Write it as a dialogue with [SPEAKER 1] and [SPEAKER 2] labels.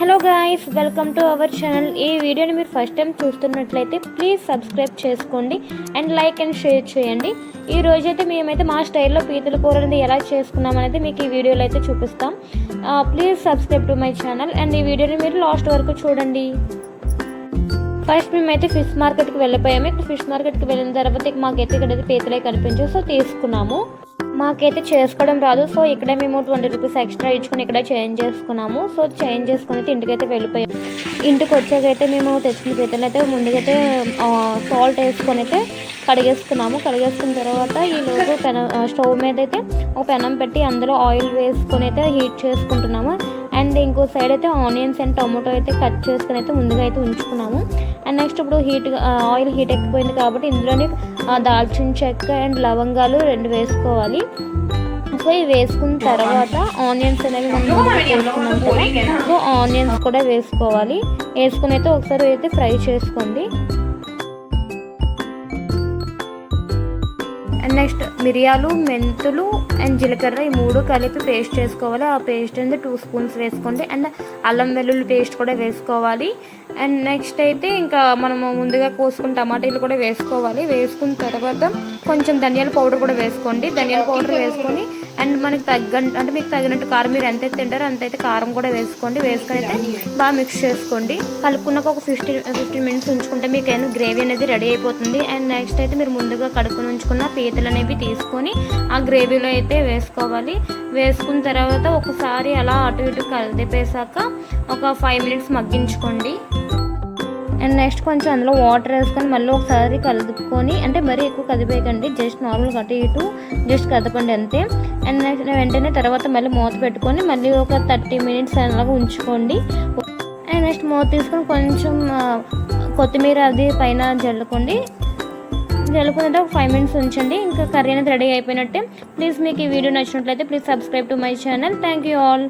[SPEAKER 1] Hello guys welcome to our channel ఈ వీడియోని మీరు ఫస్ట్ టైం చూస్తున్నట్లయితే ప్లీజ్ సబ్స్క్రైబ్ చేసుకోండి అండ్ లైక్ అండ్ షేర్ చేయండి. ఈ రోజైతే మేమైతే మా స్టైల్లో పీతల కూరని ఎలా చేసుకున్నాం అనేది మీకు ఈ వీడియోలో అయితే చూపిస్తాం. Please subscribe to my channel and ఈ వీడియోని మీరు లాస్ట్ వరకు చూడండి. ఫస్ట్ మేమైతే ఫిష్ మార్కెట్కి వెళ్ళిపోయాము. ఇక్కడ ఫిష్ మార్కెట్కి వెళ్ళిన తర్వాత ఇక మాకైతే ఇక్కడైతే పీతలే కనిపించాయి సో తీసుకున్నాము. మాకైతే చేసుకోవడం రాదు. సో ఇక్కడే మేము ట్వంటీ రూపీస్ ఎక్స్ట్రా ఇచ్చుకుని ఇక్కడే చేంజ్ చేసుకున్నాము. సో చేంజ్ చేసుకుని అయితే ఇంటికైతే వెళ్ళిపోయాము ఇంటికి వచ్చాకైతే మేము తెచ్చిన పీతలు అయితే ముందుకైతే సాల్ట్ వేసుకొని అయితే కడిగేసుకున్నాము. కడిగేసుకున్న తర్వాత ఈ లోపు పెన స్టవ్ మీద అయితే ఒక పెనం పెట్టి అందులో ఆయిల్ వేసుకొని అయితే హీట్ చేసుకుంటున్నాము. అండ్ ఇంకో సైడ్ అయితే ఆనియన్స్ అండ్ టొమాటో అయితే కట్ చేసుకుని అయితే ముందుగా అయితే ఉంచుకున్నాము. అండ్ నెక్స్ట్ ఇప్పుడు హీట్ ఆయిల్ హీట్ ఎక్కిపోయింది కాబట్టి ఇందులోనే దాల్చిన చెక్క అండ్ లవంగాలు రెండు వేసుకోవాలి. సో ఇవి వేసుకున్న తర్వాత ఆనియన్స్ అనేవి మనం వేసుకున్నాం కదా. సో ఆనియన్స్ కూడా వేసుకోవాలి. వేసుకుని అయితే ఒకసారి అయితే ఫ్రై చేసుకోండి. అండ్ నెక్స్ట్ మిరియాలు మెంతులు అండ్ జీలకర్ర ఈ మూడు కలిపి పేస్ట్ చేసుకోవాలి. ఆ పేస్ట్ అనేది టూ స్పూన్స్ వేసుకోండి. అండ్ అల్లం వెల్లుల్లి పేస్ట్ కూడా వేసుకోవాలి. అండ్ నెక్స్ట్ అయితే ఇంకా మనము ముందుగా కోసుకున్న టమాటాలు కూడా వేసుకోవాలి. వేసుకున్న తర్వాత కొంచెం ధనియాల పౌడర్ కూడా వేసుకోండి. ధనియాల పౌడర్ వేసుకొని అండ్ మనకి తగ్గ అంటే మీకు తగినట్టు కారం మీరు ఎంత తింటారో అంత అయితే కారం కూడా వేసుకోండి. వేసుకొని అయితే బాగా మిక్స్ చేసుకోండి. కలుపుకున్నాక ఒక ఫిఫ్టీన్ ఫిఫ్టీన్ మినిట్స్ ఉంచుకుంటే మీకు గ్రేవీ అనేది రెడీ అయిపోతుంది. అండ్ నెక్స్ట్ అయితే మీరు ముందుగా కడుక్కుని ఉంచుకున్న పీతలు అనేవి తీసుకొని ఆ గ్రేవీలో అయితే వేసుకోవాలి. వేసుకున్న తర్వాత ఒకసారి అలా అటు ఇటు కలిపేసాక ఒక ఫైవ్ మినిట్స్ మగ్గించుకోండి. అండ్ నెక్స్ట్ కొంచెం అందులో వాటర్ వేసుకొని మళ్ళీ ఒకసారి కలుపుకొని అంటే మరీ ఎక్కువ కదిపేయకండి జస్ట్ నార్మల్గా అటు ఇటు జస్ట్ కదపండి అంతే. అండ్ నెక్స్ట్ వెంటనే తర్వాత మళ్ళీ మూత పెట్టుకొని మళ్ళీ ఒక థర్టీ మినిట్స్ అలాగా ఉంచుకోండి. అండ్ నెక్స్ట్ మూత తీసుకొని కొంచెం కొత్తిమీర అది పైన జల్లుకోండి. జల్లుకున్నట్టు ఒక ఫైవ్ మినిట్స్ ఉంచండి. ఇంకా కర్రీ అనేది రెడీ అయిపోయినట్టే. ప్లీజ్ మీకు ఈ వీడియో నచ్చినట్లయితే please subscribe to my channel thank you all